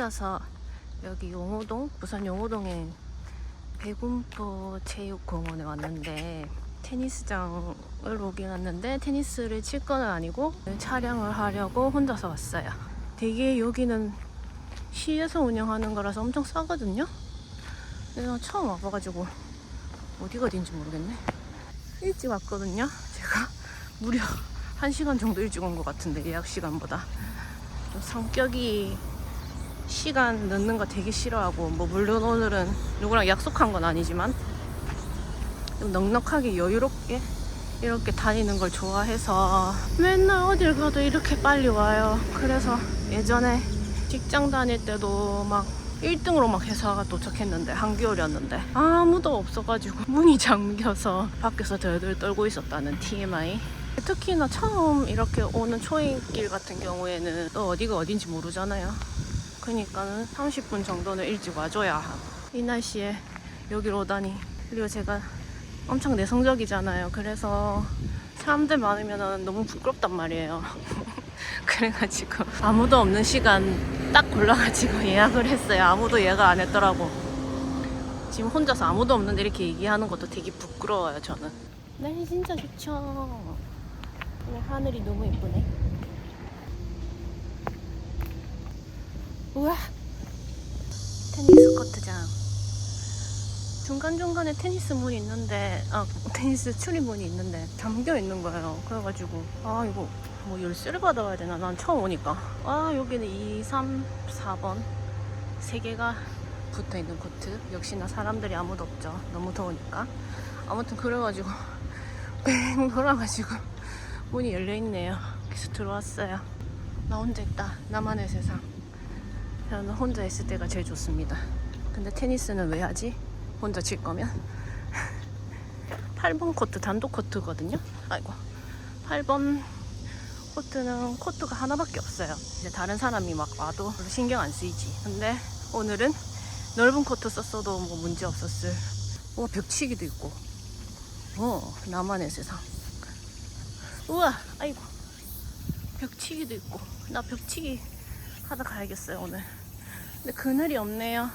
혼자서 여기 용호동 부산 용호동에 배군포 체육공원에 왔는데 테니스장을 오긴 왔는데 테니스를 칠 건 아니고 촬영을 하려고 혼자서 왔어요. 되게 여기는 시에서 운영하는 거라서 엄청 싸거든요. 내가 처음 와봐가지고 어디가 어딘지 모르겠네. 일찍 왔거든요. 제가 무려 1시간 정도 일찍 온 것 같은데 예약 시간보다. 좀 성격이 시간 늦는 거 되게 싫어하고 뭐 물론 오늘은 누구랑 약속한 건 아니지만 좀 넉넉하게 여유롭게 이렇게 다니는 걸 좋아해서 맨날 어딜 가도 이렇게 빨리 와요. 그래서 예전에 직장 다닐 때도 막 1등으로 막 회사가 도착했는데 한겨울이었는데 아무도 없어가지고 문이 잠겨서 밖에서 덜덜 떨고 있었다는 TMI 특히나 처음 이렇게 오는 초행길 같은 경우에는 또 어디가 어딘지 모르잖아요 그러니까는 30분 정도는 일찍 와줘야 이 날씨에 여기로 오다니. 그리고 제가 엄청 내성적이잖아요. 그래서 사람들 많으면 너무 부끄럽단 말이에요. 그래가지고 아무도 없는 시간 딱 골라가지고 예약을 했어요. 아무도 예약 안 했더라고. 지금 혼자서 아무도 없는데 이렇게 얘기하는 것도 되게 부끄러워요 저는. 날씨 진짜 좋죠. 오늘 하늘이 너무 예쁘네 우와. 테니스 코트장. 중간중간에 테니스 문이 있는데 아 테니스 출입문이 있는데 잠겨 있는 거예요. 그래가지고 아 이거 뭐 열쇠를 받아와야 되나? 난 처음 오니까. 아 여기는 2, 3, 4번 세 개가 붙어 있는 코트. 역시나 사람들이 아무도 없죠. 너무 더우니까. 아무튼 그래가지고 뺑 돌아가지고 문이 열려 있네요. 그래서 들어왔어요. 나 혼자 있다. 나만의 세상 저는 혼자 있을 때가 제일 좋습니다. 근데 테니스는 왜 하지? 혼자 칠 거면? 8번 코트 단독 코트거든요? 아이고. 8번 코트는 코트가 하나밖에 없어요. 이제 다른 사람이 막 와도 신경 안 쓰이지. 근데 오늘은 넓은 코트 썼어도 뭐 문제 없었을. 와 벽치기도 있고. 어 나만의 세상. 우와 아이고. 벽치기도 있고. 나 벽치기 하다 가야겠어요 오늘. 근데 그늘이 없네요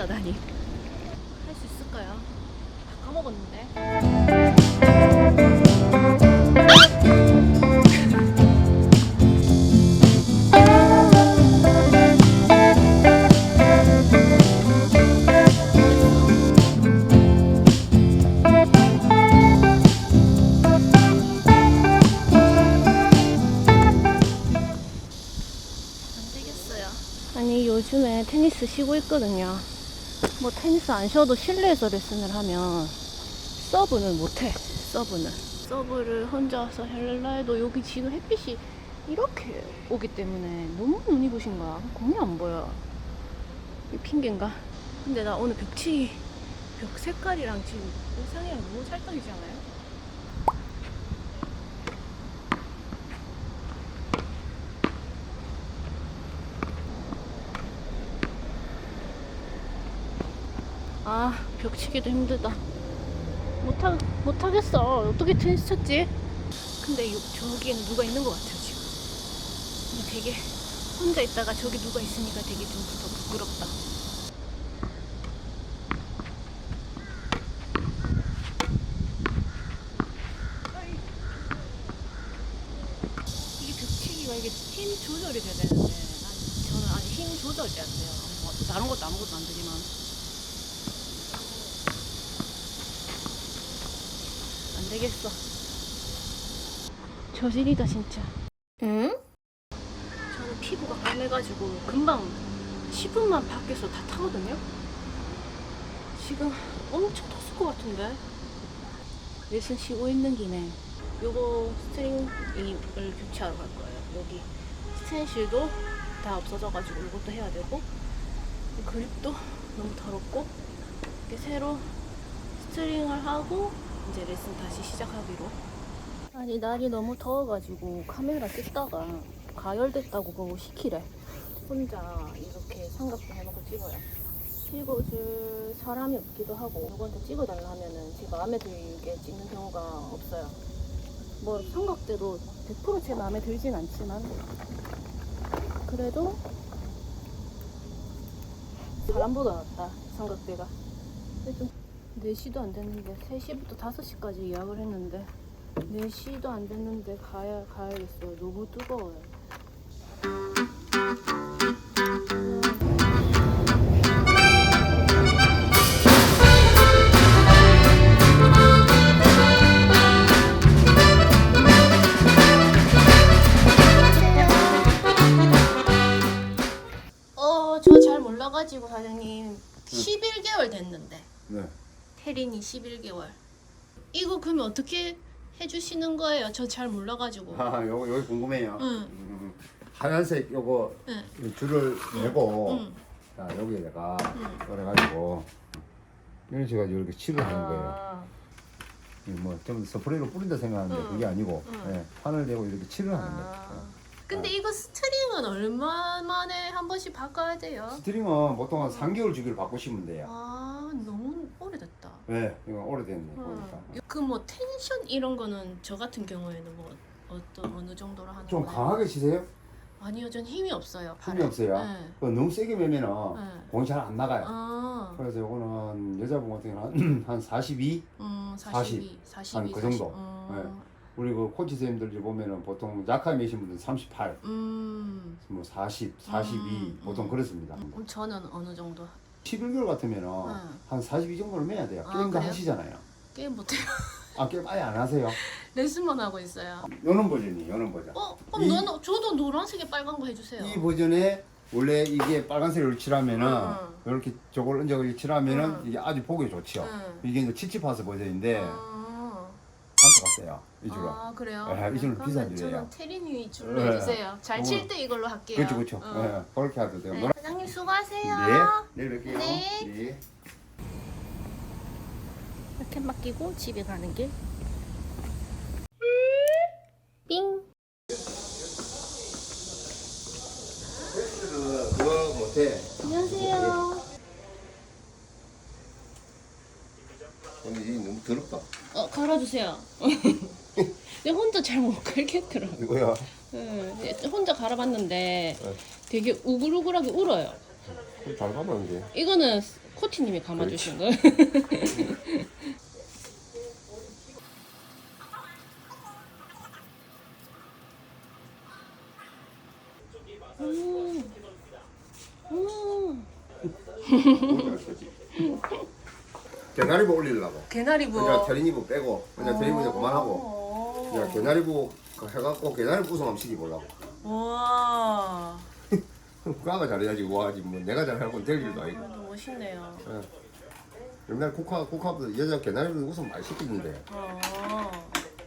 혼자 다니 할 수 있을까요? 다 까먹었는데 요즘에 테니스 쉬고 있거든요. 뭐 테니스 안 쉬어도 실내에서 레슨을 하면 서브는 못해. 서브는. 서브를 혼자서 하려고 해도 여기 지금 햇빛이 이렇게 오기 때문에 너무 눈이 부신 거야. 공이 안 보여. 이 핑계인가? 근데 나 오늘 벽치 벽 색깔이랑 지금 의상이랑 너무 찰떡이지 않아요? 아, 벽치기도 힘들다. 못하, 못하겠어. 어떻게 테니스 쳤지? 근데 요, 저기에는 누가 있는 것 같아요, 지금. 되게 혼자 있다가 저기 누가 있으니까 되게 좀 더 부끄럽다. 이게 벽치기가 이게 힘 조절이 돼야 되는데, 난, 저는 아직 힘 조절이 안 돼요. 뭐, 다른 것도 아무것도 안 되지만. 되겠어. 저질이다 진짜. 응? 저는 피부가 까매가지고 금방 10분만 밖에서 다 타거든요. 지금 엄청 탔을 것 같은데. 레슨 쉬고 있는 김에 요거 스트링을 교체하러 갈 거예요. 여기 스텐실도 다 없어져가지고 이것도 해야 되고 이 그립도 너무 더럽고 이렇게 새로 스트링을 하고 이제 레슨 다시 시작하기로. 아니 날이 너무 더워가지고 카메라 찍다가 가열됐다고 그거 시키래. 혼자 이렇게 삼각대 해놓고 찍어요. 찍어줄 사람이 없기도 하고 누구한테 찍어달라 하면은 제가 마음에 들게 찍는 경우가 없어요. 뭐 삼각대도 100%제 마음에 들진 않지만 그래도 사람보다 낫다 삼각대가. 좀 4시도 안 됐는데 3시부터 5시까지 예약을 했는데 4시도 안 됐는데 가야 가야겠어요. 너무 뜨거워요. 어, 저 잘 몰라가지고 사장님 11개월 됐는데 네. 태린이 11개월. 이거 그러면 어떻게 해주시는 거예요? 저 잘 몰라가지고. 아, 요거 여기 궁금해요. 응. 음, 하얀색 요거 응. 이 줄을 내고 응. 자 여기에다가 응. 그래가지고 이런 식으로 이렇게 칠을 하는 거예요. 아, 뭐좀 스프레이로 뿌린다 생각하는데 응. 그게 아니고 응. 예, 판을 대고 이렇게 칠을 하는 거예요. 아. 근데 이거 스트링은 얼마 만에 한 번씩 바꿔야 돼요? 스트링은 보통 한 3개월 주기를 바꾸시면 돼요. 아. 네, 이거 오래됐네 보니까. 그 뭐 텐션 이런 거는 저 같은 경우에는 뭐 어떤 어느 정도로 하는 좀 거예요? 강하게 치세요? 아니요, 전 힘이 없어요. 힘이. 없어요? 네. 그거 너무 세게 매면은 네. 공이 잘 안 나가요. 아, 그래서 요거는 여자분 같은 경우는 한, 한 42? 음, 40, 42, 42, 한그 정도. 음, 우리 그 코치 선생님들 보면은 보통 약하게 매신 분들 38, 음, 뭐 40, 42 음, 보통 음. 그렇습니다. 그럼 저는 어느 정도 11개월 같으면은 응. 한42 정도는 매야 돼요. 아, 게임도 그래요? 하시잖아요. 게임 못해요. 아 게임 아예 안 하세요? 레슨만 하고 있어요. 요런 버전이 요런 버전. 어, 그럼 이- 너는 저도 노란색에 빨간 거 해주세요. 이 버전에 원래 이게 빨간색을 칠하면은 응. 이렇게 저걸 얹어 칠하면은 응. 이게 아주 보기 좋죠. 응. 이게 이제 치치파스 버전인데 아, 한것 같아요. 이 줄은. 아 그래요? 네, 이 줄은 그러면 비싼 줄이에요. 저는 테리니 줄로 네. 해주세요. 잘 칠 때 이걸로 할게요. 그렇죠, 그렇죠. 응. 예, 그렇게 해도 돼요. 네, 노란- 사장님 수고하세요. 네, 내일 뵐게요. 네. 네. 이렇게 맡기고 집에 가는 길. 삥. 그거 못해. 안녕하세요. 근데 이게 너무 더럽다. 어 갈아주세요. 근데 혼자 잘 못 갈겠더라고. 이거야. 네, 혼자 갈아봤는데 네. 되게 우글우글하게 울어요. 잘 가봤는데. 이거는 코치님이 감아주신 거예요. 음. 음. 개나리부 올리려고. 개나리부. 그냥 테리니부 빼고 그냥 이제 그만하고 오. 그냥 개나리부 해갖고 개나리부 우승 한번 시켜보려고. 와. 국가가 잘해야지 뭐하지 뭐 내가 잘하고 될 일도 아니고. 그래도 멋있네요. 예. 옛날 국화 국화보다 여자 개나리부 우승 많이 시키는데 어.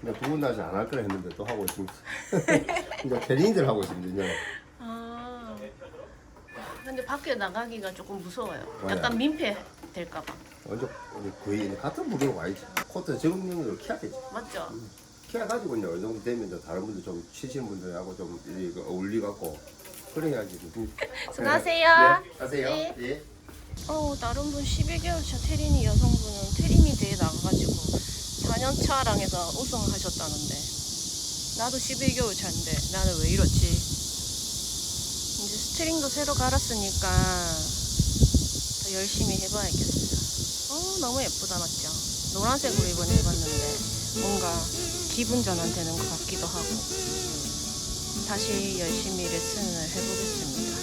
근데 두분 다시 안 할 거라 했는데 또 하고 있습니다. 이제 테리니들 하고 있습니다. 이제. 아. 근데 밖에 나가기가 조금 무서워요. 왜요? 약간 민폐 될까봐. 먼저 거의 같은 무게로 와야지. 코트 적응력을 키워야지. 맞죠? 키워가지고 이제 어느 정도 되면 이제 다른 분들 좀 치시는 분들하고 좀 이렇게 어울리갖고 그래야지. 수고하세요. 네, 하세요. 네. 예. 어, 다른 분 12개월 차 테린이 여성분은 테린이 대회 나가가지고 4년 차랑 해서 우승하셨다는데 나도 12개월 차인데 나는 왜 이렇지? 스트링도 새로 갈았으니까 더 열심히 해봐야겠어요. 어, 너무 예쁘다 맞죠? 노란색으로 이번에 해봤는데 뭔가 기분 전환 되는 것 같기도 하고 다시 열심히 레슨을 해보겠습니다.